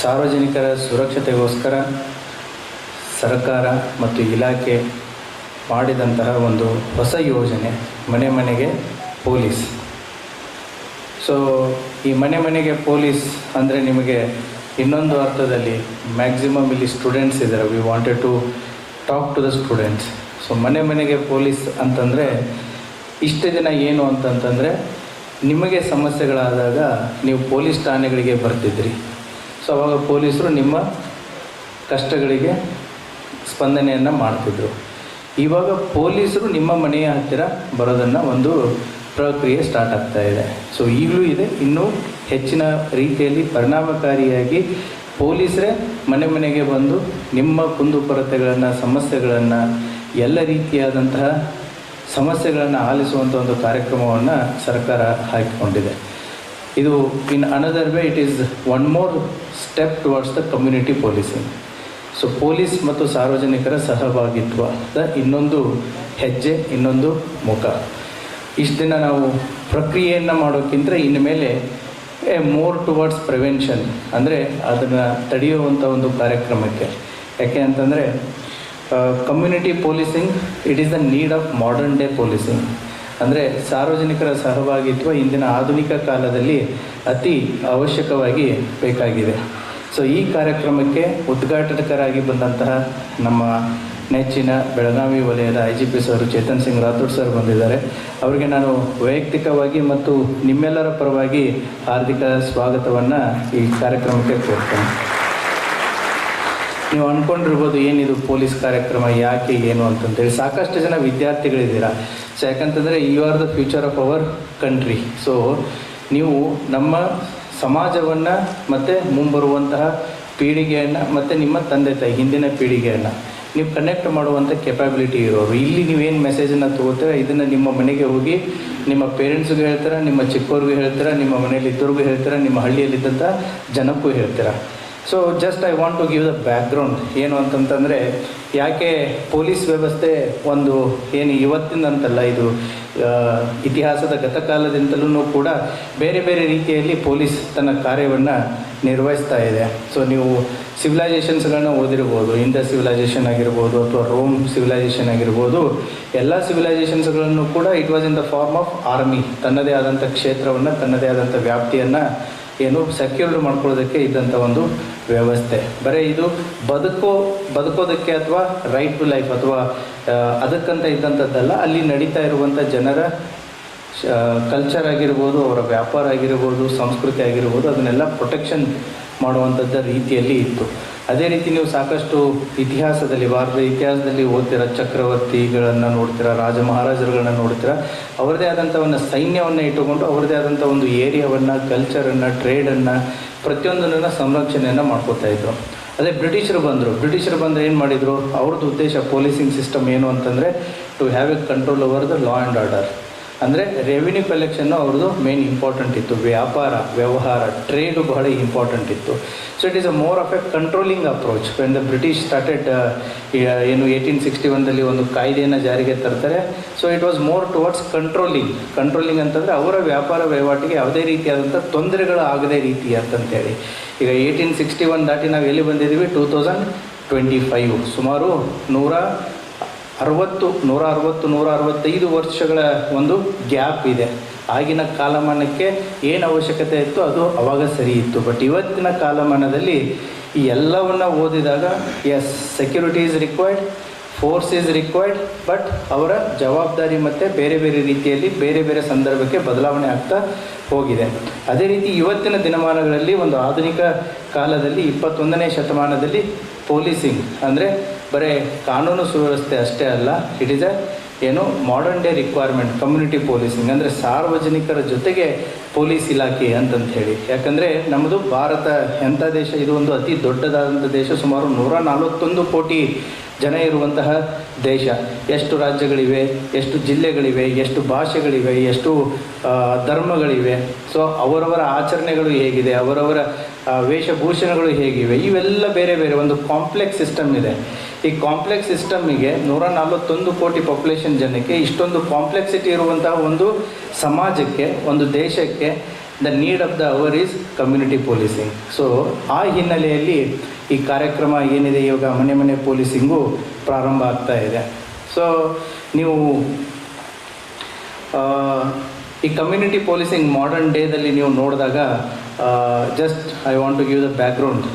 ಸಾರ್ವಜನಿಕರ ಸುರಕ್ಷತೆಗೋಸ್ಕರ ಸರ್ಕಾರ ಮತ್ತು ಇಲಾಖೆ ಮಾಡಿದಂತಹ ಒಂದು ಹೊಸ ಯೋಜನೆ, ಮನೆ ಮನೆಗೆ ಪೊಲೀಸ್. ಸೊ ಈ ಮನೆ ಮನೆಗೆ ಪೊಲೀಸ್ ಅಂದರೆ ನಿಮಗೆ ಇನ್ನೊಂದು ಅರ್ಥದಲ್ಲಿ ಮ್ಯಾಕ್ಸಿಮಮ್ ಇಲ್ಲಿ ಸ್ಟೂಡೆಂಟ್ಸ್ ಇದ್ದಾರೆ we wanted to talk to the students so ಮನೆ ಮನೆಗೆ ಪೊಲೀಸ್ ಅಂತಂದರೆ ಇಷ್ಟು ದಿನ ಏನು ಅಂತಂತಂದರೆ ನಿಮಗೆ ಸಮಸ್ಯೆಗಳಾದಾಗ ನೀವು ಪೊಲೀಸ್ ಠಾಣೆಗಳಿಗೆ ಬರ್ತಿದ್ರಿ. ಸೊ ಅವಾಗ ಪೊಲೀಸರು ನಿಮ್ಮ ಕಷ್ಟಗಳಿಗೆ ಸ್ಪಂದನೆಯನ್ನು ಮಾಡ್ತಿದ್ರು. ಇವಾಗ ಪೊಲೀಸರು ನಿಮ್ಮ ಮನೆಯ ಹತ್ತಿರ ಬರೋದನ್ನು ಒಂದು ಪ್ರಕ್ರಿಯೆ ಸ್ಟಾರ್ಟ್ ಆಗ್ತಾ ಇದೆ. ಸೊ ಈಗಲೂ ಇದೆ. ಇನ್ನೂ ಹೆಚ್ಚಿನ ರೀತಿಯಲ್ಲಿ ಪರಿಣಾಮಕಾರಿಯಾಗಿ ಪೊಲೀಸರೇ ಮನೆ ಮನೆಗೆ ಬಂದು ನಿಮ್ಮ ಕುಂದುಕೊರತೆಗಳನ್ನು ಸಮಸ್ಯೆಗಳನ್ನು, ಎಲ್ಲ ರೀತಿಯಾದಂತಹ ಸಮಸ್ಯೆಗಳನ್ನು ಆಲಿಸುವಂಥ ಒಂದು ಕಾರ್ಯಕ್ರಮವನ್ನು ಸರ್ಕಾರ ಹಾಕಿಕೊಂಡಿದೆ. ಇದು in another way it is one more step towards the community policing so police ಮತ್ತು ಸಾರ್ವಜನಿಕರ ಸಹಭಾಗಿತ್ವದ ಇನ್ನೊಂದು ಹೆಜ್ಜೆ, ಇನ್ನೊಂದು ಮುಖ. ಇಷ್ಟು ದಿನ ನಾವು ಪ್ರಕ್ರಿಯೆಯನ್ನು ಮಾಡೋಕ್ಕಿಂತ ಇನ್ನು ಮೇಲೆ ಮೋರ್ ಟುವರ್ಡ್ಸ್ ಪ್ರಿವೆನ್ಷನ್ ಅಂದರೆ ಅದನ್ನು ತಡೆಯುವಂಥ ಒಂದು ಕಾರ್ಯಕ್ರಮಕ್ಕೆ. ಯಾಕೆ ಅಂತಂದರೆ community policing it is the need of modern day policing ಅಂದರೆ ಸಾರ್ವಜನಿಕರ ಸಹಭಾಗಿತ್ವ ಇಂದಿನ ಆಧುನಿಕ ಕಾಲದಲ್ಲಿ ಅತಿ ಅವಶ್ಯಕವಾಗಿ ಬೇಕಾಗಿದೆ. ಸೊ ಈ ಕಾರ್ಯಕ್ರಮಕ್ಕೆ ಉದ್ಘಾಟಕರಾಗಿ ಬಂದಂತಹ ನಮ್ಮ ನೆಚ್ಚಿನ ಬೆಳಗಾವಿ ವಲಯದ I G P sir Chetan Singh Rathod sir ಬಂದಿದ್ದಾರೆ. ಅವರಿಗೆ ನಾನು ವೈಯಕ್ತಿಕವಾಗಿ ಮತ್ತು ನಿಮ್ಮೆಲ್ಲರ ಪರವಾಗಿ ಹಾರ್ದಿಕ ಸ್ವಾಗತವನ್ನು ಈ ಕಾರ್ಯಕ್ರಮಕ್ಕೆ ಕೋರ್ತೇನೆ. ನೀವು ಅಂದ್ಕೊಂಡಿರ್ಬೋದು ಏನಿದು ಪೊಲೀಸ್ ಕಾರ್ಯಕ್ರಮ, ಯಾಕೆ, ಏನು ಅಂತಂತೇಳಿ ಸಾಕಷ್ಟು ಜನ ವಿದ್ಯಾರ್ಥಿಗಳಿದ್ದೀರಾ. ಸೊ ಯಾಕಂತಂದರೆ you are the future of our country so ನೀವು ನಮ್ಮ ಸಮಾಜವನ್ನು ಮತ್ತು ಮುಂಬರುವಂತಹ ಪೀಳಿಗೆಯನ್ನು ಮತ್ತು ನಿಮ್ಮ ತಂದೆ ತಾಯಿ, ಹಿಂದಿನ ಪೀಳಿಗೆಯನ್ನು ನೀವು ಕನೆಕ್ಟ್ ಮಾಡುವಂಥ ಕೆಪಾಬಿಲಿಟಿ ಇರೋರು. ಇಲ್ಲಿ ನೀವೇನು ಮೆಸೇಜನ್ನು ತೊಗೋತೀರ, ಇದನ್ನು ನಿಮ್ಮ ಮನೆಗೆ ಹೋಗಿ ನಿಮ್ಮ ಪೇರೆಂಟ್ಸ್ಗೂ ಹೇಳ್ತೀರಾ, ನಿಮ್ಮ ಚಿಕ್ಕವ್ರಿಗೂ ಹೇಳ್ತೀರಾ, ನಿಮ್ಮ ಮನೇಲಿ ಇದ್ದವ್ರಿಗೂ ಹೇಳ್ತೀರಾ, ನಿಮ್ಮ ಹಳ್ಳಿಯಲ್ಲಿದ್ದಂಥ ಜನಕ್ಕೂ ಹೇಳ್ತೀರಾ. So just I want to give the background ಏನು ಅಂತಂತಂದರೆ, ಯಾಕೆ ಪೊಲೀಸ್ ವ್ಯವಸ್ಥೆ ಒಂದು ಏನು ಇವತ್ತಿನಂತಲ್ಲ, ಇದು ಇತಿಹಾಸದ ಗತಕಾಲದಿಂದಲೂ ಕೂಡ ಬೇರೆ ಬೇರೆ ರೀತಿಯಲ್ಲಿ ಪೊಲೀಸ್ ತನ್ನ ಕಾರ್ಯವನ್ನು ನಿರ್ವಹಿಸ್ತಾ ಇದೆ. ಸೊ ನೀವು ಸಿವಿಲೈಸೇಷನ್ಸ್ಗಳನ್ನ ಓದಿರ್ಬೋದು ಇಂದ ಸಿವಿಲೈಸೇಷನ್ ಆಗಿರ್ಬೋದು, ಅಥವಾ ರೋಮ್ ಸಿವಿಲೈಸೇಷನ್ ಆಗಿರ್ಬೋದು, ಎಲ್ಲ ಸಿವಿಲೈಸೇಷನ್ಸ್ಗಳನ್ನು ಕೂಡ it was in the form of army ತನ್ನದೇ ಆದಂಥ ಕ್ಷೇತ್ರವನ್ನು, ತನ್ನದೇ ಆದಂಥ ವ್ಯಾಪ್ತಿಯನ್ನು ಏನು ಸೆಕ್ಯೂರ್ಡ್ ಮಾಡ್ಕೊಳ್ಳೋದಕ್ಕೆ ಇದ್ದಂಥ ಒಂದು ವ್ಯವಸ್ಥೆ. ಬರೀ ಇದು ಬದುಕೋ, ಬದುಕೋದಕ್ಕೆ ಅಥವಾ ರೈಟ್ ಟು ಲೈಫ್ ಅಥವಾ ಅದಕ್ಕಂತ ಇದ್ದಂಥದ್ದಲ್ಲ, ಅಲ್ಲಿ ನಡೀತಾ ಇರುವಂಥ ಜನರ ಕಲ್ಚರ್ ಆಗಿರ್ಬೋದು, ಅವರ ವ್ಯಾಪಾರ ಆಗಿರ್ಬೋದು, ಸಂಸ್ಕೃತಿ ಆಗಿರ್ಬೋದು, ಅದನ್ನೆಲ್ಲ ಪ್ರೊಟೆಕ್ಷನ್ ಮಾಡುವಂಥದ್ದ ರೀತಿಯಲ್ಲಿ ಇತ್ತು. ಅದೇ ರೀತಿ ನೀವು ಸಾಕಷ್ಟು ಇತಿಹಾಸದಲ್ಲಿ, ಭಾರತದ ಇತಿಹಾಸದಲ್ಲಿ ಓದ್ತೀರ, ಚಕ್ರವರ್ತಿಗಳನ್ನು ನೋಡ್ತೀರ ರಾಜ ಮಹಾರಾಜರುಗಳನ್ನ ನೋಡ್ತೀರ, ಅವರದೇ ಆದಂಥ ಒಂದು ಸೈನ್ಯವನ್ನು ಇಟ್ಟುಕೊಂಡು, ಅವರದೇ ಆದಂಥ ಒಂದು ಏರಿಯಾವನ್ನು ಕಲ್ಚರನ್ನು ಟ್ರೇಡನ್ನು ಪ್ರತಿಯೊಂದನ್ನ ಸಂರಕ್ಷಣೆಯನ್ನು ಮಾಡ್ಕೋತಾ ಇದ್ರು. ಅದೇ ಬ್ರಿಟಿಷರು ಬಂದರು. ಬ್ರಿಟಿಷರು ಬಂದರೆ ಏನು ಮಾಡಿದರು? ಅವ್ರದ್ದು ಉದ್ದೇಶ ಪೊಲೀಸಿಂಗ್ ಸಿಸ್ಟಮ್ ಏನು ಅಂತಂದರೆ to have a control over the law and order ಅಂದರೆ ರೆವಿನ್ಯೂ ಕಲೆಕ್ಷನ್ನು ಅವ್ರದ್ದು ಮೇನ್ ಇಂಪಾರ್ಟೆಂಟ್ ಇತ್ತು. ವ್ಯಾಪಾರ, ವ್ಯವಹಾರ ಟ್ರೇಡು ಬಹಳ ಇಂಪಾರ್ಟೆಂಟ್ ಇತ್ತು. So it is a more of a controlling approach when the British started ಏನು ಏಯ್ಟೀನ್ ಸಿಕ್ಸ್ಟಿ ಒನ್ದಲ್ಲಿ ಒಂದು ಕಾಯ್ದೆಯನ್ನು ಜಾರಿಗೆ ತರ್ತಾರೆ. So it was more towards controlling controlling ಅಂತಂದರೆ ಅವರ ವ್ಯಾಪಾರ ವಹಿವಾಟಿಗೆ ಯಾವುದೇ ರೀತಿಯಾದಂಥ ತೊಂದರೆಗಳು ಆಗದೇ ರೀತಿ ಅಂತಂತೇಳಿ. ಈಗ ಏಯ್ಟೀನ್ ಸಿಕ್ಸ್ಟಿ ಒನ್ ದಾಟಿ ನಾವು ಎಲ್ಲಿ ಬಂದಿದ್ದೀವಿ? ಟೂ ತೌಸಂಡ್ ಟ್ವೆಂಟಿ ಫೈವ್ ಸುಮಾರು ನೂರ ಅರವತ್ತು ನೂರ ಅರವತ್ತು ನೂರ ಅರವತ್ತೈದು ವರ್ಷಗಳ ಒಂದು ಗ್ಯಾಪ್ ಇದೆ. ಆಗಿನ ಕಾಲಮಾನಕ್ಕೆ ಏನು ಅವಶ್ಯಕತೆ ಇತ್ತು ಅದು ಅವಾಗ ಸರಿ ಇತ್ತು. ಬಟ್ ಇವತ್ತಿನ ಕಾಲಮಾನದಲ್ಲಿ ಈ ಎಲ್ಲವನ್ನು ಓದಿದಾಗ yes security is required force is required but ಅವರ ಜವಾಬ್ದಾರಿ ಮತ್ತು ಬೇರೆ ಬೇರೆ ರೀತಿಯಲ್ಲಿ ಬೇರೆ ಬೇರೆ ಸಂದರ್ಭಕ್ಕೆ ಬದಲಾವಣೆ ಆಗ್ತಾ ಹೋಗಿದೆ. ಅದೇ ರೀತಿ ಇವತ್ತಿನ ದಿನಮಾನಗಳಲ್ಲಿ ಒಂದು ಆಧುನಿಕ ಕಾಲದಲ್ಲಿ ಇಪ್ಪತ್ತೊಂದನೇ ಶತಮಾನದಲ್ಲಿ ಪೊಲೀಸಿಂಗ್ ಅಂದರೆ ಬರೀ ಕಾನೂನು ಸುವ್ಯವಸ್ಥೆ ಅಷ್ಟೇ ಅಲ್ಲ ಇಟ್ ಈಸ್ ಅ ಏನು modern day requirement community policing ಅಂದರೆ ಸಾರ್ವಜನಿಕರ ಜೊತೆಗೆ ಪೊಲೀಸ್ ಇಲಾಖೆ ಅಂತಂತ ಹೇಳಿ. ಯಾಕಂದರೆ ನಮ್ಮದು ಭಾರತ ಎಂಥ ದೇಶ, ಇದು ಒಂದು ಅತಿ ದೊಡ್ಡದಾದಂಥ ದೇಶ, ಸುಮಾರು ನೂರ ನಲವತ್ತೊಂದು ಕೋಟಿ ಜನ ಇರುವಂತಹ ದೇಶ. ಎಷ್ಟು ರಾಜ್ಯಗಳಿವೆ, ಎಷ್ಟು ಜಿಲ್ಲೆಗಳಿವೆ, ಎಷ್ಟು ಭಾಷೆಗಳಿವೆ, ಎಷ್ಟು ಧರ್ಮಗಳಿವೆ. ಸೊ ಅವರವರ ಆಚರಣೆಗಳು ಹೇಗಿದೆ, ಅವರವರ ವೇಷಭೂಷಣಗಳು ಹೇಗಿವೆ, ಇವೆಲ್ಲ ಬೇರೆ ಬೇರೆ, ಒಂದು ಕಾಂಪ್ಲೆಕ್ಸ್ ಸಿಸ್ಟಮ್ ಇದೆ. ಈ ಕಾಂಪ್ಲೆಕ್ಸ್ ಸಿಸ್ಟಮ್ಗೆ ನೂರ ನಲವತ್ತೊಂದು ಕೋಟಿ ಪಾಪ್ಯುಲೇಷನ್ ಜನಕ್ಕೆ ಇಷ್ಟೊಂದು ಕಾಂಪ್ಲೆಕ್ಸಿಟಿ ಇರುವಂತಹ ಒಂದು ಸಮಾಜಕ್ಕೆ, ಒಂದು ದೇಶಕ್ಕೆ the need of the hour is community policing so ಆ ಹಿನ್ನೆಲೆಯಲ್ಲಿ ಈ ಕಾರ್ಯಕ್ರಮ ಏನಿದೆ ಇವಾಗ ಮನೆ ಮನೆ ಪೊಲೀಸಿಂಗು ಪ್ರಾರಂಭ ಆಗ್ತಾ ಇದೆ. ಸೊ ನೀವು ಈ ಕಮ್ಯುನಿಟಿ ಪೊಲೀಸಿಂಗ್ ಮಾಡರ್ನ್ ಡೇದಲ್ಲಿ ನೀವು ನೋಡಿದಾಗ just I want to give the background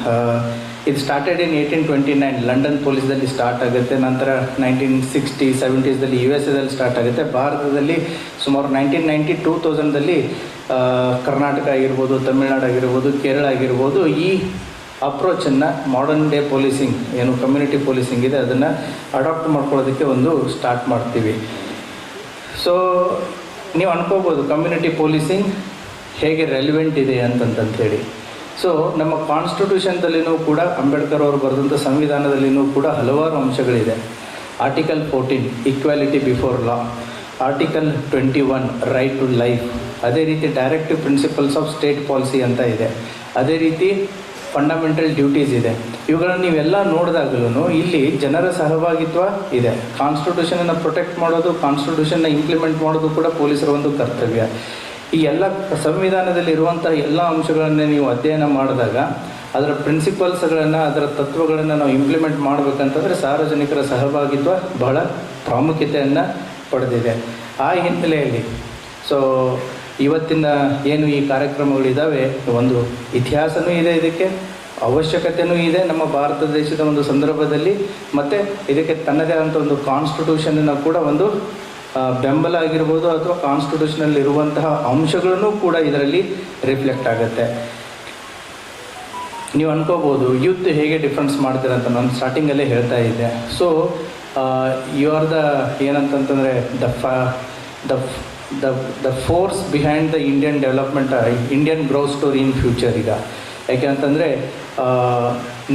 ಇದು started in eighteen twenty nine London ಪೊಲೀಸ್ದಲ್ಲಿ start ಆಗುತ್ತೆ. ನಂತರ ನೈನ್ಟೀನ್ ಸಿಕ್ಸ್ಟಿ ಸೆವೆಂಟೀಸ್ದಲ್ಲಿ ಯು ಎಸ್ ಎದಲ್ಲಿ ಸ್ಟಾರ್ಟ್ ಆಗುತ್ತೆ. ಭಾರತದಲ್ಲಿ ಸುಮಾರು ನೈನ್ಟೀನ್ ನೈಂಟಿ ಟೂ ತೌಸಂಡಲ್ಲಿ ಕರ್ನಾಟಕ ಆಗಿರ್ಬೋದು, ತಮಿಳ್ನಾಡು ಆಗಿರ್ಬೋದು, ಕೇರಳ ಆಗಿರ್ಬೋದು, ಈ ಅಪ್ರೋಚನ್ನು ಮಾಡರ್ನ್ ಡೇ ಪೊಲೀಸಿಂಗ್ ಏನು ಕಮ್ಯುನಿಟಿ ಪೊಲೀಸಿಂಗ್ ಇದೆ, ಅದನ್ನು ಅಡಾಪ್ಟ್ ಮಾಡ್ಕೊಳ್ಳೋದಕ್ಕೆ ಒಂದು ಸ್ಟಾರ್ಟ್ ಮಾಡ್ತೀವಿ. ಸೊ ನೀವು ಅನ್ಕೋಬೋದು ಕಮ್ಯುನಿಟಿ ಪೊಲೀಸಿಂಗ್ ಹೇಗೆ ರೆಲಿವೆಂಟ್ ಇದೆ ಅಂತಂತಂತೇಳಿ. ಸೊ ನಮ್ಮ ಕಾನ್ಸ್ಟಿಟ್ಯೂಷನ್ದಲ್ಲಿನೂ ಕೂಡ ಅಂಬೇಡ್ಕರ್ ಅವರು ಬರೆದಂಥ ಸಂವಿಧಾನದಲ್ಲಿನೂ ಕೂಡ ಹಲವಾರು ಅಂಶಗಳಿದೆ. Article fourteen equality before law article twenty one right to life ಅದೇ ರೀತಿ directive principles of state policy ಅಂತ ಇದೆ. ಅದೇ ರೀತಿ ಫಂಡಮೆಂಟಲ್ ಡ್ಯೂಟೀಸ್ ಇದೆ. ಇವುಗಳನ್ನು ನೀವೆಲ್ಲ ನೋಡಿದಾಗಲೂ ಇಲ್ಲಿ ಜನರ ಸಹಭಾಗಿತ್ವ ಇದೆ. ಕಾನ್ಸ್ಟಿಟ್ಯೂಷನನ್ನು ಪ್ರೊಟೆಕ್ಟ್ ಮಾಡೋದು ಕಾನ್ಸ್ಟಿಟ್ಯೂಷನ್ನ ಇಂಪ್ಲಿಮೆಂಟ್ ಮಾಡೋದು ಕೂಡ ಪೊಲೀಸರ ಒಂದು ಕರ್ತವ್ಯ. ಈ ಎಲ್ಲ ಸಂವಿಧಾನದಲ್ಲಿ ಇರುವಂಥ ಎಲ್ಲ ಅಂಶಗಳನ್ನೇ ನೀವು ಅಧ್ಯಯನ ಮಾಡಿದಾಗ, ಅದರ ಪ್ರಿನ್ಸಿಪಲ್ಸ್ಗಳನ್ನು, ಅದರ ತತ್ವಗಳನ್ನು ನಾವು ಇಂಪ್ಲಿಮೆಂಟ್ ಮಾಡಬೇಕಂತಂದರೆ ಸಾರ್ವಜನಿಕರ ಸಹಭಾಗಿತ್ವ ಬಹಳ ಪ್ರಾಮುಖ್ಯತೆಯನ್ನು ಪಡೆದಿದೆ. ಆ ಹಿನ್ನೆಲೆಯಲ್ಲಿ ಸೊ ಇವತ್ತಿನ ಏನು ಈ ಕಾರ್ಯಕ್ರಮಗಳಿದ್ದಾವೆ ಒಂದು ಇತಿಹಾಸನೂ ಇದೆ ಇದಕ್ಕೆ ಅವಶ್ಯಕತೆಯೂ ಇದೆ ನಮ್ಮ ಭಾರತ ದೇಶದ ಒಂದು ಸಂದರ್ಭದಲ್ಲಿ, ಮತ್ತು ಇದಕ್ಕೆ ತನ್ನದೇ ಆದಂಥ ಒಂದು ಕಾನ್ಸ್ಟಿಟ್ಯೂಷನನ್ನು ಕೂಡ ಒಂದು ಬೆಂಬಲ ಆಗಿರ್ಬೋದು ಅಥವಾ ಕಾನ್ಸ್ಟಿಟ್ಯೂಷನಲ್ಲಿ ಇರುವಂತಹ ಅಂಶಗಳನ್ನು ಕೂಡ ಇದರಲ್ಲಿ ರಿಫ್ಲೆಕ್ಟ್ ಆಗುತ್ತೆ. ನೀವು ಅನ್ಕೋಬೋದು ಯೂತ್ ಹೇಗೆ ಡಿಫ್ರೆನ್ಸ್ ಮಾಡ್ತೀರ ಅಂತ ನಾನು ಸ್ಟಾರ್ಟಿಂಗಲ್ಲೇ ಹೇಳ್ತಾ ಇದ್ದೆ. ಸೊ ಯು ಆರ್ ದ ಏನಂತಂತಂದರೆ ದ ಫ the the the force behind the Indian development Indian grow story in future ಈಗ. ಯಾಕೆ ಅಂತಂದರೆ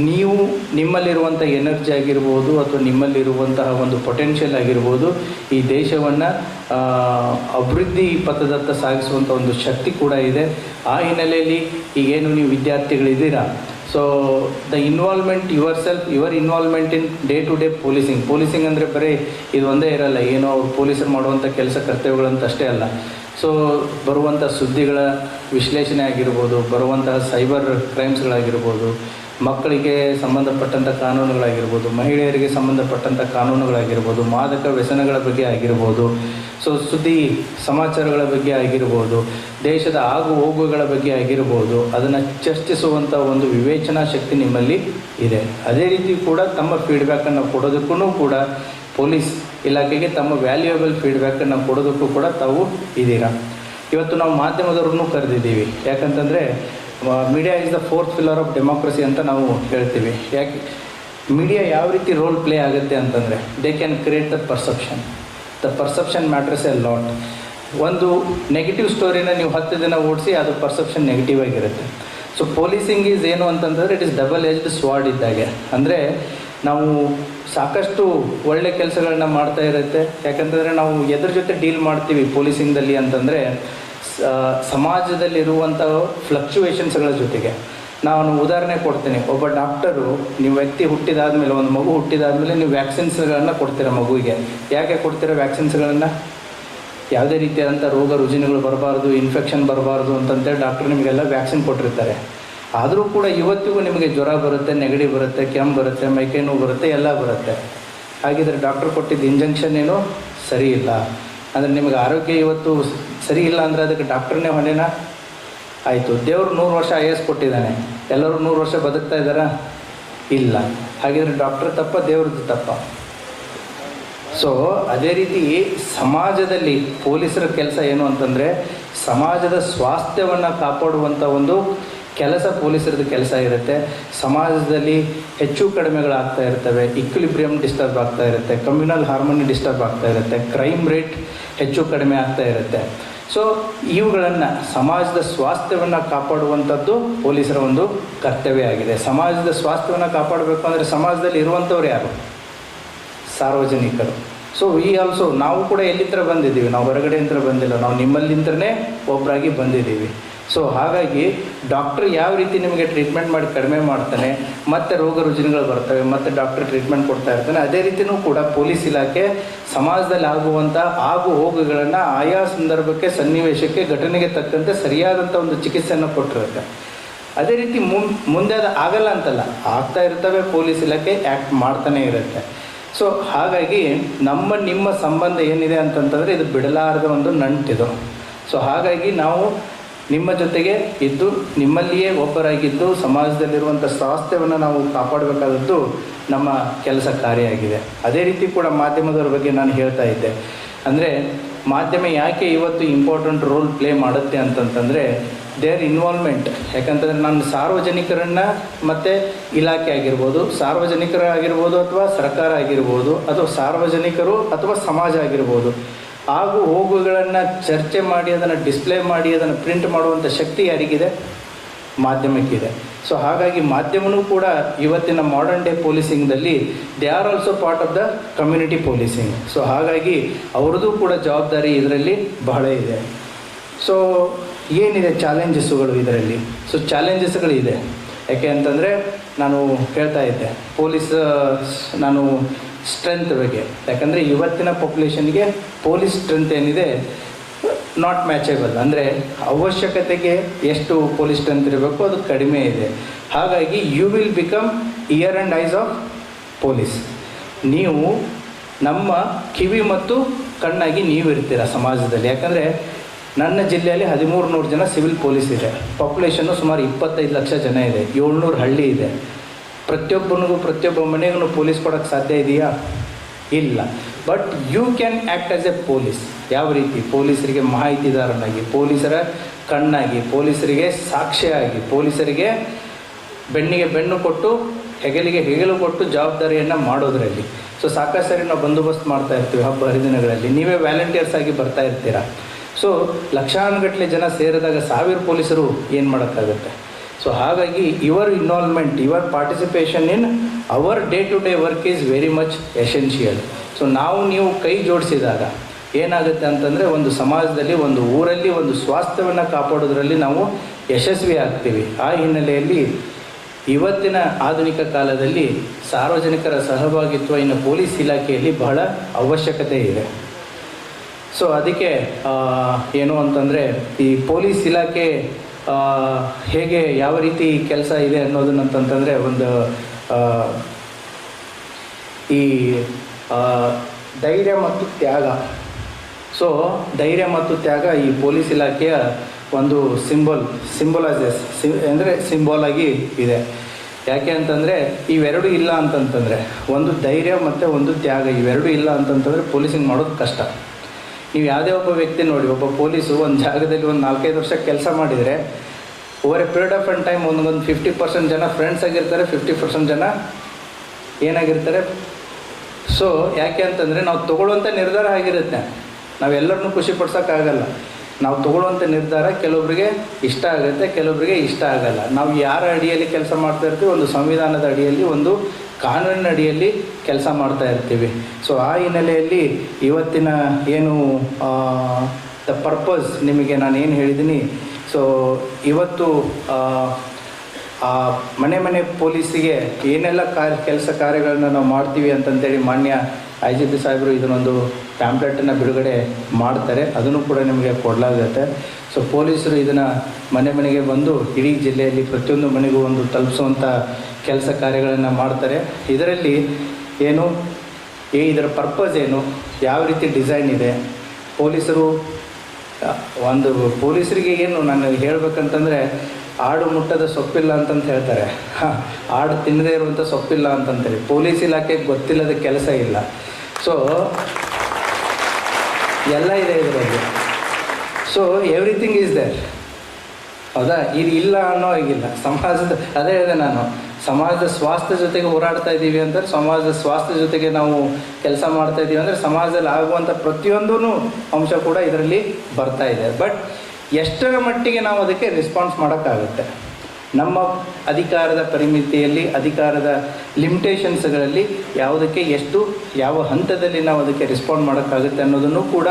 ನೀವು ನಿಮ್ಮಲ್ಲಿರುವಂಥ ಎನರ್ಜಿ ಆಗಿರ್ಬೋದು ಅಥವಾ ನಿಮ್ಮಲ್ಲಿರುವಂತಹ ಒಂದು ಪೊಟೆನ್ಷಿಯಲ್ ಆಗಿರ್ಬೋದು, ಈ ದೇಶವನ್ನು ಅಭಿವೃದ್ಧಿ ಪಥದತ್ತ ಸಾಗಿಸುವಂಥ ಒಂದು ಶಕ್ತಿ ಕೂಡ ಇದೆ. ಆ ಹಿನ್ನೆಲೆಯಲ್ಲಿ ಈಗೇನು ನೀವು ವಿದ್ಯಾರ್ಥಿಗಳಿದ್ದೀರಾ? So the involvement yourself your involvement in day to day policing policing ಅಂದರೆ ಬರೀ ಇದು ಒಂದೇ ಇರಲ್ಲ, ಏನೋ ಅವ್ರು ಪೊಲೀಸರು ಮಾಡುವಂಥ ಕೆಲಸ ಕರ್ತವ್ಯಗಳಂತಷ್ಟೇ ಅಲ್ಲ. ಸೊ ಬರುವಂಥ ಸುದ್ದಿಗಳ ವಿಶ್ಲೇಷಣೆ ಆಗಿರ್ಬೋದು, ಬರುವಂತಹ ಸೈಬರ್ ಕ್ರೈಮ್ಸ್ಗಳಾಗಿರ್ಬೋದು, ಮಕ್ಕಳಿಗೆ ಸಂಬಂಧಪಟ್ಟಂಥ ಕಾನೂನುಗಳಾಗಿರ್ಬೋದು, ಮಹಿಳೆಯರಿಗೆ ಸಂಬಂಧಪಟ್ಟಂಥ ಕಾನೂನುಗಳಾಗಿರ್ಬೋದು, ಮಾದಕ ವ್ಯಸನಗಳ ಬಗ್ಗೆ ಆಗಿರ್ಬೋದು ಸೊ ಸುದ್ದಿ ಸಮಾಚಾರಗಳ ಬಗ್ಗೆ ಆಗಿರ್ಬೋದು, ದೇಶದ ಆಗು ಹೋಗುಗಳ ಬಗ್ಗೆ ಆಗಿರ್ಬೋದು, ಅದನ್ನು ಚರ್ಚಿಸುವಂಥ ಒಂದು ವಿವೇಚನಾ ಶಕ್ತಿ ನಿಮ್ಮಲ್ಲಿ ಇದೆ. ಅದೇ ರೀತಿ ಕೂಡ ತಮ್ಮ ಫೀಡ್ಬ್ಯಾಕನ್ನು ಕೊಡೋದಕ್ಕೂ ಕೂಡ ಪೊಲೀಸ್ ಇಲಾಖೆಗೆ ತಮ್ಮ ವ್ಯಾಲ್ಯೂಯಬಲ್ ಫೀಡ್ಬ್ಯಾಕನ್ನು ಕೊಡೋದಕ್ಕೂ ಕೂಡ ತಾವು ಇದ್ದೀರಾ ಇವತ್ತು ನಾವು ಮಾಧ್ಯಮದವ್ರನ್ನೂ ಕರೆದಿದ್ದೀವಿ. ಯಾಕಂತಂದರೆ media is the fourth pillar of democracy ಅಂತ ನಾವು ಹೇಳ್ತೀವಿ. ಯಾಕೆ ಮೀಡಿಯಾ ಯಾವ ರೀತಿ ರೋಲ್ ಪ್ಲೇ ಆಗುತ್ತೆ ಅಂತಂದರೆ they can create the perception the perception matters a lot ಒಂದು ನೆಗೆಟಿವ್ ಸ್ಟೋರಿನ ನೀವು ಹತ್ತು ದಿನ ಓಡಿಸಿ ಅದು ಪರ್ಸೆಪ್ಷನ್ ನೆಗೆಟಿವ್ ಆಗಿರುತ್ತೆ. ಸೊ ಪೊಲೀಸಿಂಗ್ ಈಸ್ ಏನು ಅಂತಂದರೆ it is double edged sword ಇದ್ದಾಗೆ. ಅಂದರೆ ನಾವು ಸಾಕಷ್ಟು ಒಳ್ಳೆ ಕೆಲಸಗಳನ್ನ ಮಾಡ್ತಾ ಇರುತ್ತೆ. ಯಾಕಂತಂದರೆ ನಾವು ಎದ್ರ ಜೊತೆ ಡೀಲ್ ಮಾಡ್ತೀವಿ ಪೊಲೀಸಿಂಗ್ದಲ್ಲಿ ಅಂತಂದರೆ ಸಮಾಜದಲ್ಲಿರುವಂಥ ಫ್ಲಕ್ಚುವೇಷನ್ಸ್ಗಳ ಜೊತೆಗೆ. ನಾನು ಉದಾಹರಣೆ ಕೊಡ್ತೀನಿ. ಒಬ್ಬ ಡಾಕ್ಟರು ನೀವು ವ್ಯಕ್ತಿ ಹುಟ್ಟಿದಾದ್ಮೇಲೆ, ಒಂದು ಮಗು ಹುಟ್ಟಿದಾದಮೇಲೆ ನೀವು ವ್ಯಾಕ್ಸಿನ್ಸ್ಗಳನ್ನು ಕೊಡ್ತೀರಾ ಮಗುವಿಗೆ? ಯಾಕೆ ಕೊಡ್ತೀರಾ ವ್ಯಾಕ್ಸಿನ್ಸ್ಗಳನ್ನು? ಯಾವುದೇ ರೀತಿಯಾದಂಥ ರೋಗ ರುಜಿನಗಳು ಬರಬಾರ್ದು, ಇನ್ಫೆಕ್ಷನ್ ಬರಬಾರ್ದು ಅಂತಂತೇಳಿ ಡಾಕ್ಟರ್ ನಿಮಗೆಲ್ಲ ವ್ಯಾಕ್ಸಿನ್ ಕೊಟ್ಟಿರ್ತಾರೆ. ಆದರೂ ಕೂಡ ಇವತ್ತಿಗೂ ನಿಮಗೆ ಜ್ವರ ಬರುತ್ತೆ, ನೆಗಡಿ ಬರುತ್ತೆ, ಕೆಮ್ಮು ಬರುತ್ತೆ, ಮೈಕೈ ನೋವು ಬರುತ್ತೆ, ಎಲ್ಲ ಬರುತ್ತೆ. ಹಾಗಿದ್ರೆ ಡಾಕ್ಟರ್ ಕೊಟ್ಟಿದ್ದ ಇಂಜೆಕ್ಷನ್ ಏನು? ಸರಿ ಇಲ್ಲ. ಅಂದರೆ ನಿಮಗೆ ಆರೋಗ್ಯ ಇವತ್ತು ಸರಿ ಇಲ್ಲ ಅಂದರೆ ಅದಕ್ಕೆ ಡಾಕ್ಟ್ರನ್ನೇ ಹೊಣೆನಾ? ಆಯಿತು. ದೇವರು ನೂರು ವರ್ಷ ಐ ಕೊಟ್ಟಿದ್ದಾನೆ. ಎಲ್ಲರೂ ನೂರು ವರ್ಷ ಬದುಕ್ತಾ ಇದ್ದಾರಾ? ಇಲ್ಲ. ಹಾಗಿದ್ರೆ ಡಾಕ್ಟರ್ ತಪ್ಪ, ದೇವ್ರದ್ದು ತಪ್ಪ. ಸೊ ಅದೇ ರೀತಿ ಸಮಾಜದಲ್ಲಿ ಪೊಲೀಸರ ಕೆಲಸ ಏನು ಅಂತಂದರೆ ಸಮಾಜದ ಸ್ವಾಸ್ಥ್ಯವನ್ನು ಕಾಪಾಡುವಂಥ ಒಂದು ಕೆಲಸ ಪೊಲೀಸರದ್ದು ಕೆಲಸ ಇರುತ್ತೆ. ಸಮಾಜದಲ್ಲಿ ಹೆಚ್ಚು ಕಡಿಮೆಗಳಾಗ್ತಾ ಇರ್ತವೆ. ಇಕ್ವಿಲಿಬ್ರಿಯಮ್ ಡಿಸ್ಟರ್ಬ್ ಆಗ್ತಾ ಇರುತ್ತೆ. ಕಮ್ಯುನಲ್ ಹಾರ್ಮೋನಿ ಡಿಸ್ಟರ್ಬ್ ಆಗ್ತಾ ಇರುತ್ತೆ. ಕ್ರೈಮ್ ರೇಟ್ ಹೆಚ್ಚು ಕಡಿಮೆ ಆಗ್ತಾ ಇರುತ್ತೆ. ಸೊ ಇವುಗಳನ್ನು ಸಮಾಜದ ಸ್ವಾಸ್ಥ್ಯವನ್ನು ಕಾಪಾಡುವಂಥದ್ದು ಪೊಲೀಸರ ಒಂದು ಕರ್ತವ್ಯ ಆಗಿದೆ. ಸಮಾಜದ ಸ್ವಾಸ್ಥ್ಯವನ್ನು ಕಾಪಾಡಬೇಕು ಅಂದರೆ ಸಮಾಜದಲ್ಲಿ ಇರುವಂಥವ್ರು ಯಾರು? ಸಾರ್ವಜನಿಕರು. ಸೊ ವಿ ಆಲ್ಸೋ ನಾವು ಕೂಡ ಎಲ್ಲಿಂದ ಬಂದಿದ್ದೀವಿ? ನಾವು ಹೊರಗಡೆಯಿಂದ ಬಂದಿಲ್ಲ. ನಾವು ನಿಮ್ಮಲ್ಲಿಂದನೇ ಒಬ್ಬರಾಗಿ ಬಂದಿದ್ದೀವಿ. ಸೊ ಹಾಗಾಗಿ ಡಾಕ್ಟ್ರ್ ಯಾವ ರೀತಿ ನಿಮಗೆ ಟ್ರೀಟ್ಮೆಂಟ್ ಮಾಡಿ ಕಡಿಮೆ ಮಾಡ್ತಾನೆ, ಮತ್ತೆ ರೋಗ ರುಜಿನಗಳು ಬರ್ತವೆ, ಮತ್ತೆ ಡಾಕ್ಟರ್ ಟ್ರೀಟ್ಮೆಂಟ್ ಕೊಡ್ತಾ ಇರ್ತಾನೆ, ಅದೇ ರೀತಿಯೂ ಕೂಡ ಪೊಲೀಸ್ ಇಲಾಖೆ ಸಮಾಜದಲ್ಲಿ ಆಗುವಂಥ ಆಗು ಹೋಗುಗಳನ್ನು ಆಯಾ ಸಂದರ್ಭಕ್ಕೆ, ಸನ್ನಿವೇಶಕ್ಕೆ, ಘಟನೆಗೆ ತಕ್ಕಂತೆ ಸರಿಯಾದಂಥ ಒಂದು ಚಿಕಿತ್ಸೆಯನ್ನು ಕೊಟ್ಟಿರುತ್ತೆ. ಅದೇ ರೀತಿ ಮುಂ ಮುಂದೆ ಅದು ಆಗಲ್ಲ ಅಂತಲ್ಲ, ಆಗ್ತಾ ಇರ್ತವೆ ಪೊಲೀಸ್ ಇಲಾಖೆ ಆ್ಯಕ್ಟ್ ಮಾಡ್ತಾನೆ ಇರುತ್ತೆ. ಸೊ ಹಾಗಾಗಿ ನಮ್ಮ, ನಿಮ್ಮ ಸಂಬಂಧ ಏನಿದೆ ಅಂತಂತಂದರೆ ಇದು ಬಿಡಲಾರದ ಒಂದು ನಂಟಿದು. ಸೊ ಹಾಗಾಗಿ ನಾವು ನಿಮ್ಮ ಜೊತೆಗೆ ಇದ್ದು ನಿಮ್ಮಲ್ಲಿಯೇ ಒಬ್ಬರಾಗಿದ್ದು ಸಮಾಜದಲ್ಲಿರುವಂಥ ಸ್ವಾಸ್ಥ್ಯವನ್ನು ನಾವು ಕಾಪಾಡಬೇಕಾದದ್ದು ನಮ್ಮ ಕೆಲಸ ಕಾರ್ಯ ಆಗಿದೆ ಅದೇ ರೀತಿ ಕೂಡ ಮಾಧ್ಯಮದವ್ರ ಬಗ್ಗೆ ನಾನು ಹೇಳ್ತಾ ಇದ್ದೆ. ಅಂದರೆ ಮಾಧ್ಯಮ ಯಾಕೆ ಇವತ್ತು ಇಂಪಾರ್ಟೆಂಟ್ ರೋಲ್ ಪ್ಲೇ ಮಾಡುತ್ತೆ ಅಂತಂತಂದರೆ ದೇರ್ ಇನ್ವಾಲ್ವ್ಮೆಂಟ್ ಯಾಕಂತಂದರೆ ನಾನು ಸಾರ್ವಜನಿಕರನ್ನು ಮತ್ತು ಇಲಾಖೆ ಆಗಿರ್ಬೋದು ಸಾರ್ವಜನಿಕರ ಆಗಿರ್ಬೋದು ಅಥವಾ ಸರ್ಕಾರ ಆಗಿರ್ಬೋದು, ಅಥವಾ ಸಾರ್ವಜನಿಕರು ಅಥವಾ ಸಮಾಜ ಆಗಿರ್ಬೋದು. ಹಾಗೂ ಹೋಗುಗಳನ್ನು ಚರ್ಚೆ ಮಾಡಿ, ಅದನ್ನು ಡಿಸ್ಪ್ಲೇ ಮಾಡಿ, ಅದನ್ನು ಪ್ರಿಂಟ್ ಮಾಡುವಂಥ ಶಕ್ತಿ ಯಾರಿಗಿದೆ? ಮಾಧ್ಯಮಕ್ಕಿದೆ. ಸೊ ಹಾಗಾಗಿ ಮಾಧ್ಯಮನೂ ಕೂಡ ಇವತ್ತಿನ modern day ಪೊಲೀಸಿಂಗ್ದಲ್ಲಿ they are also part of the community policing so ಹಾಗಾಗಿ ಅವ್ರದ್ದು ಕೂಡ ಜವಾಬ್ದಾರಿ ಇದರಲ್ಲಿ ಬಹಳ ಇದೆ. ಸೊ ಏನಿದೆ ಚಾಲೆಂಜಸ್ಸುಗಳು ಇದರಲ್ಲಿ? ಸೊ ಚಾಲೆಂಜಸ್ಗಳಿದೆ ಯಾಕೆ ಅಂತಂದರೆ, ನಾನು ಹೇಳ್ತಾ ಇದ್ದೆ ಪೊಲೀಸ್ ನಾನು ಸ್ಟ್ರೆಂತ್ ಬಗ್ಗೆ ಯಾಕಂದರೆ ಇವತ್ತಿನ ಪಾಪ್ಯುಲೇಷನ್ಗೆ ಪೊಲೀಸ್ ಸ್ಟ್ರೆಂತ್ ಏನಿದೆ ನಾಟ್ ಮ್ಯಾಚೇಬಲ್ ಅಂದರೆ ಅವಶ್ಯಕತೆಗೆ ಎಷ್ಟು ಪೊಲೀಸ್ ಸ್ಟ್ರೆಂತ್ ಇರಬೇಕು ಅದು ಕಡಿಮೆ ಇದೆ. ಹಾಗಾಗಿ you will become ear and eyes of police ನೀವು ನಮ್ಮ ಕಿವಿ ಮತ್ತು ಕಣ್ಣಾಗಿ ನೀವು ಇರ್ತೀರ ಸಮಾಜದಲ್ಲಿ. ಯಾಕಂದರೆ ನನ್ನ ಜಿಲ್ಲೆಯಲ್ಲಿ ಹದಿಮೂರು ನೂರು ಜನ ಸಿವಿಲ್ ಪೊಲೀಸ್ ಇದೆ. ಪಾಪ್ಯುಲೇಷನ್ನು ಸುಮಾರು ಇಪ್ಪತ್ತೈದು ಲಕ್ಷ ಜನ ಇದೆ. ಏಳ್ನೂರು ಹಳ್ಳಿ ಇದೆ. ಪ್ರತಿಯೊಬ್ಬನಿಗೂ ಪ್ರತಿಯೊಬ್ಬ ಮನೆಗೂ ಪೊಲೀಸ್ ಕೊಡೋಕ್ಕೆ ಸಾಧ್ಯ ಇದೆಯಾ? ಇಲ್ಲ. But you can act as a police ಯಾವ ರೀತಿ? ಪೊಲೀಸರಿಗೆ ಮಾಹಿತಿದಾರನಾಗಿ ಪೊಲೀಸರ ಕಣ್ಣಾಗಿ, ಪೊಲೀಸರಿಗೆ ಸಾಕ್ಷಿಯಾಗಿ, ಪೊಲೀಸರಿಗೆ ಬೆಣ್ಣಿಗೆ ಬೆನ್ನು ಕೊಟ್ಟು, ಹೆಗಲಿಗೆ ಹೆಗಲು ಕೊಟ್ಟು ಜವಾಬ್ದಾರಿಯನ್ನು ಮಾಡೋದರಲ್ಲಿ. ಸೊ ಸಾಕಷ್ಟು ಸರಿ ನಾವು ಬಂದೋಬಸ್ತ್ ಮಾಡ್ತಾ ಇರ್ತೀವಿ ಹಬ್ಬ ಹರಿದಿನಗಳಲ್ಲಿ. ನೀವೇ ವ್ಯಾಲಂಟಿಯರ್ಸ್ ಆಗಿ ಬರ್ತಾ ಇರ್ತೀರಾ? ಸೊ ಲಕ್ಷಾನುಗಟ್ಟಲೆ ಜನ ಸೇರಿದಾಗ ಸಾವಿರ ಪೊಲೀಸರು ಏನು ಮಾಡೋಕ್ಕಾಗುತ್ತೆ? ಸೊ ಹಾಗಾಗಿ your involvement your participation in our day to day work is very much essential so ನಾವು ನೀವು ಕೈ ಜೋಡಿಸಿದಾಗ ಏನಾಗುತ್ತೆ ಅಂತಂದರೆ ಒಂದು ಸಮಾಜದಲ್ಲಿ, ಒಂದು ಊರಲ್ಲಿ ಒಂದು ಸ್ವಾಸ್ಥ್ಯವನ್ನು ಕಾಪಾಡೋದ್ರಲ್ಲಿ ನಾವು ಯಶಸ್ವಿ ಆಗ್ತೀವಿ. ಆ ಹಿನ್ನೆಲೆಯಲ್ಲಿ ಇವತ್ತಿನ ಆಧುನಿಕ ಕಾಲದಲ್ಲಿ ಸಾರ್ವಜನಿಕರ ಸಹಭಾಗಿತ್ವ ಇನ್ನು ಪೊಲೀಸ್ ಇಲಾಖೆಯಲ್ಲಿ ಬಹಳ ಅವಶ್ಯಕತೆ ಇದೆ. ಸೊ ಅದಕ್ಕೆ ಏನು ಅಂತಂದರೆ ಈ ಪೊಲೀಸ್ ಇಲಾಖೆ ಹೇಗೆ ಯಾವ ರೀತಿ ಕೆಲಸ ಇದೆ ಅನ್ನೋದನ್ನಂತಂತಂದರೆ ಒಂದು ಈ ಧೈರ್ಯ ಮತ್ತು ತ್ಯಾಗ. ಸೊ ಧೈರ್ಯ ಮತ್ತು ತ್ಯಾಗ ಈ ಪೊಲೀಸ್ ಇಲಾಖೆಯ ಒಂದು ಸಿಂಬಲ್, ಸಿಂಬಲೈಸಸ್, ಸಿ, ಅಂದರೆ ಆಗಿ ಇದೆ. ಯಾಕೆ ಅಂತಂದರೆ ಇವೆರಡು ಇಲ್ಲ ಅಂತಂತಂದರೆ, ಒಂದು ಧೈರ್ಯ ಮತ್ತು ಒಂದು ತ್ಯಾಗ. ಇವೆರಡು ಇಲ್ಲ ಅಂತಂತಂದರೆ ಪೊಲೀಸಿಂಗ್ ಮಾಡೋದು ಕಷ್ಟ. ನೀವು ಯಾವುದೇ ಒಬ್ಬ ವ್ಯಕ್ತಿ ನೋಡಿ, ಒಬ್ಬ ಪೊಲೀಸು ಒಂದು ಜಾಗದಲ್ಲಿ ಒಂದು ನಾಲ್ಕೈದು ವರ್ಷ ಕೆಲಸ ಮಾಡಿದರೆ over a period of an time ಒಂದೊಂದು ಫಿಫ್ಟಿ ಪರ್ಸೆಂಟ್ ಜನ ಫ್ರೆಂಡ್ಸ್ ಆಗಿರ್ತಾರೆ ಫಿಫ್ಟಿ ಪರ್ಸೆಂಟ್ ಜನ ಏನಾಗಿರ್ತಾರೆ. ಸೊ ಯಾಕೆ ಅಂತಂದರೆ ನಾವು ತೊಗೊಳ್ಳುವಂಥ ನಿರ್ಧಾರ ಆಗಿರುತ್ತೆ. ನಾವೆಲ್ಲರನ್ನೂ ಖುಷಿ ಪಡ್ಸೋಕ್ಕಾಗಲ್ಲ ನಾವು ತೊಗೊಳ್ಳುವಂಥ ನಿರ್ಧಾರ ಕೆಲವೊಬ್ಬರಿಗೆ ಇಷ್ಟ ಆಗುತ್ತೆ ಕೆಲವೊಬ್ಬರಿಗೆ ಇಷ್ಟ ಆಗಲ್ಲ. ನಾವು ಯಾರ ಅಡಿಯಲ್ಲಿ ಕೆಲಸ ಮಾಡ್ತಾ ಇರ್ತೀವಿ, ಒಂದು ಸಂವಿಧಾನದ ಅಡಿಯಲ್ಲಿ ಒಂದು ಕಾನೂನಿನ ಅಡಿಯಲ್ಲಿ ಕೆಲಸ ಮಾಡ್ತಾ ಇರ್ತೀವಿ. ಸೊ ಆ ಹಿನ್ನೆಲೆಯಲ್ಲಿ ಇವತ್ತಿನ ಏನು ದ ಪರ್ಪಸ್ ನಿಮಗೆ ನಾನು ಏನು ಹೇಳಿದ್ದೀನಿ. ಸೊ ಇವತ್ತು ಮನೆ ಮನೆ ಪೊಲೀಸಿಗೆ ಏನೆಲ್ಲ ಕಾರ್ಯ, ಕೆಲಸ ಕಾರ್ಯಗಳನ್ನ ನಾವು ಮಾಡ್ತೀವಿ ಅಂತಂತೇಳಿ ಮಾನ್ಯ ಐ ಜಿ ಪಿ ಸಾಹೇಬರು ಇದನ್ನೊಂದು ಟ್ಯಾಂಪ್ಲೆಟನ್ನು ಬಿಡುಗಡೆ ಮಾಡ್ತಾರೆ. ಅದನ್ನು ಕೂಡ ನಿಮಗೆ ಕೊಡಲಾಗುತ್ತೆ. ಸೊ ಪೊಲೀಸರು ಇದನ್ನು ಮನೆ ಮನೆಗೆ ಬಂದು ಇಡೀ ಜಿಲ್ಲೆಯಲ್ಲಿ ಪ್ರತಿಯೊಂದು ಮನೆಗೂ ಒಂದು ತಲುಪಿಸುವಂಥ ಕೆಲಸ ಕಾರ್ಯಗಳನ್ನು ಮಾಡ್ತಾರೆ. ಇದರಲ್ಲಿ ಏನು ಏ ಇದರ ಪರ್ಪಸ್ ಏನು, ಯಾವ ರೀತಿ ಡಿಸೈನ್ ಇದೆ, ಪೊಲೀಸರು ಒಂದು ಪೊಲೀಸರಿಗೆ ಏನು ನಾನು ಹೇಳಬೇಕಂತಂದರೆ ಆಡು ಮುಟ್ಟದ ಸೊಪ್ಪಿಲ್ಲ ಅಂತಂತ ಹೇಳ್ತಾರೆ. ಆಡು ತಿನ್ನದೇ ಇರುವಂಥ ಸೊಪ್ಪಿಲ್ಲ ಅಂತಂತೇಳಿ ಪೊಲೀಸ್ ಇಲಾಖೆಗೆ ಗೊತ್ತಿಲ್ಲದ ಕೆಲಸ ಇಲ್ಲ. ಸೊ ಎಲ್ಲ ಇದೆ ಇದರಲ್ಲಿ ಸೊ ಎವ್ರಿಥಿಂಗ್ ಈಸ್ ದೇರ್ ಹೌದಾ? ಇದು ಇಲ್ಲ ಅನ್ನೋ ಆಗಿಲ್ಲ ಸಮಾಜದ, ಅದೇ ಹೇಳಿದೆ ನಾನು. ಸಮಾಜದ ಸ್ವಾಸ್ಥ್ಯ ಜೊತೆಗೆ ಹೋರಾಡ್ತಾ ಇದ್ದೀವಿ ಅಂದರೆ ಸಮಾಜದ ಸ್ವಾಸ್ಥ್ಯ ಜೊತೆಗೆ ನಾವು ಕೆಲಸ ಮಾಡ್ತಾ ಇದ್ದೀವಿ ಅಂದರೆ, ಸಮಾಜದಲ್ಲಿ ಆಗುವಂಥ ಪ್ರತಿಯೊಂದೂ ಅಂಶ ಕೂಡ ಇದರಲ್ಲಿ ಬರ್ತಾ ಇದೆ. ಬಟ್ ಎಷ್ಟರ ಮಟ್ಟಿಗೆ ನಾವು ಅದಕ್ಕೆ ರೆಸ್ಪಾನ್ಸ್ ಮಾಡೋಕ್ಕಾಗುತ್ತೆ? ನಮ್ಮ ಅಧಿಕಾರದ ಪರಿಮಿತಿಯಲ್ಲಿ, ಅಧಿಕಾರದ ಲಿಮಿಟೇಷನ್ಸ್ಗಳಲ್ಲಿ ಯಾವುದಕ್ಕೆ ಎಷ್ಟು, ಯಾವ ಹಂತದಲ್ಲಿ ನಾವು ಅದಕ್ಕೆ ರೆಸ್ಪಾಂಡ್ ಮಾಡೋಕ್ಕಾಗುತ್ತೆ ಅನ್ನೋದನ್ನು ಕೂಡ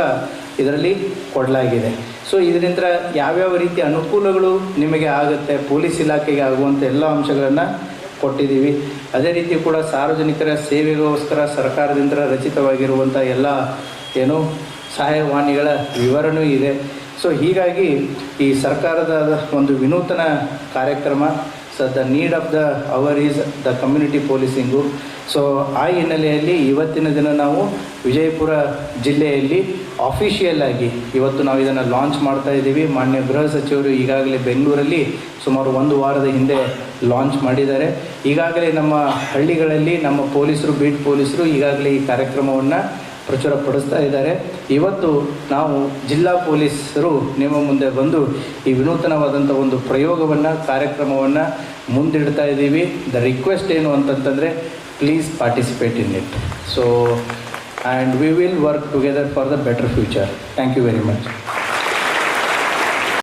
ಇದರಲ್ಲಿ ಕೊಡಲಾಗಿದೆ. ಸೊ ಇದರಿಂದ ಯಾವ್ಯಾವ ರೀತಿಯ ಅನುಕೂಲಗಳು ನಿಮಗೆ ಆಗುತ್ತೆ, ಪೊಲೀಸ್ ಇಲಾಖೆಗೆ ಆಗುವಂಥ ಎಲ್ಲ ಅಂಶಗಳನ್ನು ಕೊಟ್ಟಿದ್ದೀವಿ. ಅದೇ ರೀತಿ ಕೂಡ ಸಾರ್ವಜನಿಕರ ಸೇವೆಗೋಸ್ಕರ ಸರ್ಕಾರದಿಂದ ರಚಿತವಾಗಿರುವಂಥ ಎಲ್ಲ ಏನು ಸಹಾಯವಾಣಿಗಳ ವಿವರಣೂ ಇದೆ. ಸೊ ಹೀಗಾಗಿ ಈ ಸರ್ಕಾರದ ಒಂದು ವಿನೂತನ ಕಾರ್ಯಕ್ರಮ ಸ the need of the hour is the community policing. So ಆ ಹಿನ್ನೆಲೆಯಲ್ಲಿ ಇವತ್ತಿನ ದಿನ ನಾವು ವಿಜಯಪುರ ಜಿಲ್ಲೆಯಲ್ಲಿ ಅಫಿಷಿಯಲ್ ಆಗಿ ಇವತ್ತು ನಾವು ಇದನ್ನು ಲಾಂಚ್ ಮಾಡ್ತಾ ಇದ್ದೀವಿ. ಮಾನ್ಯ ಗೃಹ ಸಚಿವರು ಈಗಾಗಲೇ ಬೆಂಗಳೂರಲ್ಲಿ ಸುಮಾರು ಒಂದು ವಾರದ ಹಿಂದೆ ಲಾಂಚ್ ಮಾಡಿದ್ದಾರೆ. ಈಗಾಗಲೇ ನಮ್ಮ ಹಳ್ಳಿಗಳಲ್ಲಿ ನಮ್ಮ ಪೊಲೀಸರು, ಬೀಟ್ ಪೊಲೀಸರು ಈಗಾಗಲೇ ಈ ಕಾರ್ಯಕ್ರಮವನ್ನು ಪ್ರಚುರ ಪಡಿಸ್ತಾ ಇದ್ದಾರೆ. ಇವತ್ತು ನಾವು ಜಿಲ್ಲಾ ಪೊಲೀಸರು ನಿಮ್ಮ ಮುಂದೆ ಬಂದು ಈ ವಿನೂತನವಾದಂಥ ಒಂದು ಪ್ರಯೋಗವನ್ನು, ಕಾರ್ಯಕ್ರಮವನ್ನು ಮುಂದಿಡ್ತಾ ಇದ್ದೀವಿ. ದ ರಿಕ್ವೆಸ್ಟ್ ಏನು ಅಂತಂತಂದರೆ please participate in it. So, and we will work together for the better future. Thank you very much.